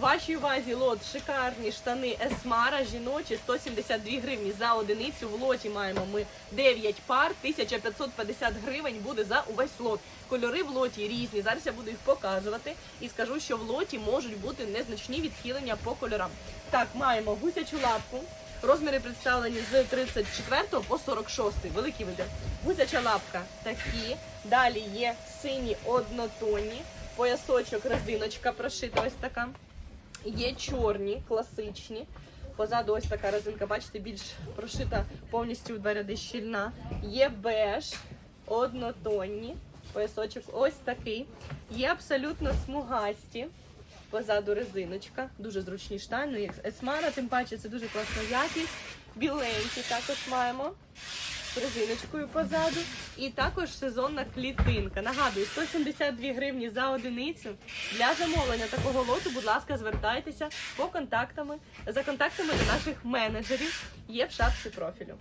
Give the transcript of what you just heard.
Вашій увазі лот шикарні штани Есмара жіночі 172 гривні за одиницю. В лоті маємо ми 9 пар, 1550 гривень буде за увесь лот. Кольори в лоті різні. Зараз я буду їх показувати і скажу, що в лоті можуть бути незначні відхилення по кольорам. Так, маємо гусячу лапку. Розміри представлені з 34 по 46, великий вибір. Гусяча лапка такі. Далі є сині однотонні, поясочок, резиночка прошита ось така. Є чорні, класичні. Позаду ось така резинка, бачите, більш прошита повністю в два ряди щільна. Є беж, однотонні, поясочок ось такий. Є абсолютно смугасті. Позаду резиночка, дуже зручні штани, як Есмара, тим паче це дуже класна якість. Біленькі також маємо резиночкою позаду. І також сезонна клітинка. Нагадую, 172 гривні за одиницю. Для замовлення такого лоту, будь ласка, звертайтеся по контактами за контактами до наших менеджерів. Є в шапці профілю.